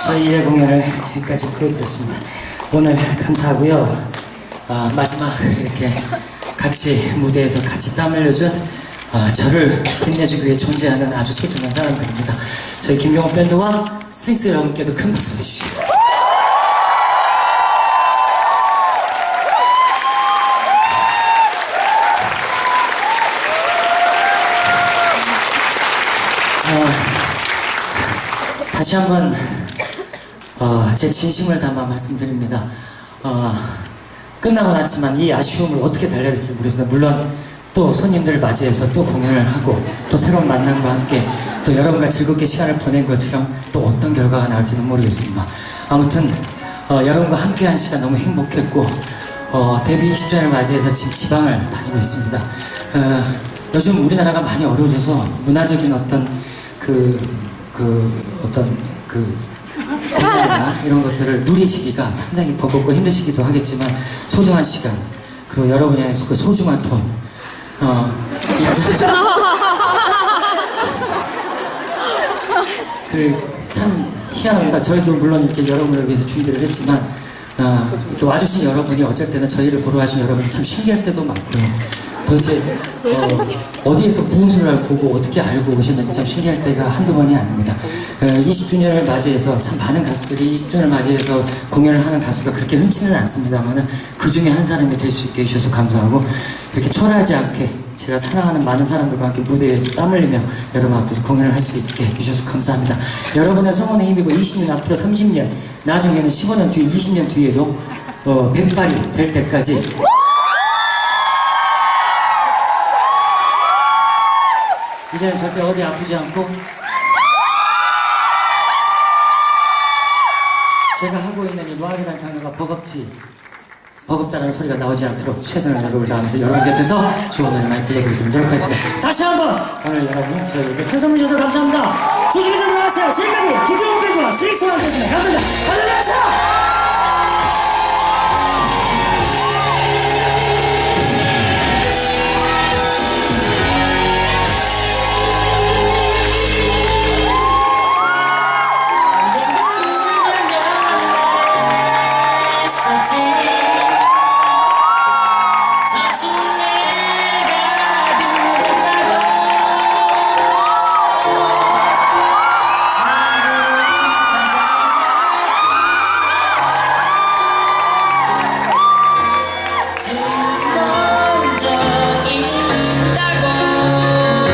저희 1회 공연을 여기까지 보여드렸습니다. 오늘 감사하고요. 아, 마지막 이렇게 같이 무대에서 같이 땀 흘려준 아, 저를 빛내주기 위해 존재하는 아주 소중한 사람들입니다. 저희 김경호 밴드와 스팅스 여러분께도 큰 박수 주시죠. 다 시 한번 어, 제 진심을 담아 말씀드립니다. 어, 끝나고 났지만 이 아쉬움을 어떻게 달래야 될지 모르겠습니다. 물론 또 손님들을 맞이해서 또 공연을 하고 또 새로운 만남과 함께 또 여러분과 즐겁게 시간을 보낸 것처럼 또 어떤 결과가 나올지는 모르겠습니다. 아무튼 어, 여러분과 함께한 시간 너무 행복했고 어, 데뷔 20주년을 맞이해서 지금 지방을 다니고 있습니다. 어, 요즘 우리나라가 많이 어려워져서 문화적인 어떤 그, 그 어떤 그 이런 것들을 누리시기가 상당히 버겁고 힘드시기도 하겠지만 소중한 시간 그리고 여러분의 그 소중한 돈 어, 그참 희한합니다. 저희도 물론 이렇게 여러분을 위해서 준비를 했지만 어, 이렇게 와주신 여러분이 어쩔 때는 저희를 보러 와주신 여러분이 참 신기할 때도 많고요. 도대체 어, 디에서 무엇을 보고 어떻게 알고 오셨는지 참 신기할 때가 한두 번이 아닙니다. 어, 20주년을 맞이해서 참 많은 가수들이 20주년을 맞이해서 공연을 하는 가수가 그렇게 흔치는 않습니다만 그 중에 한 사람이 될 수 있게 해주셔서 감사하고 이렇게 초라하지 않게 제가 사랑하는 많은 사람들과 함께 무대에서 땀 흘리며 여러분 앞에서 공연을 할 수 있게 해주셔서 감사합니다. 여러분의 성원에 힘입고 20년 앞으로 30년 나중에는 15년 뒤에 20년 뒤에도 어, 백발이 될 때까지 이제는 절대 어디 아프지 않고 제가 하고 있는 이 노알이라는 장르가 버겁지 버겁다는 소리가 나오지 않도록 최선을 다하고 다하면서 여러분 곁에서 주원을 많이 불러드리도록 노력하겠습니다. 다시 한번 오늘 여러분 저희에게 큰 선물 주셔서 감사합니다. 조심히 들어가세요. 지금까지 김경호 밴드와 스리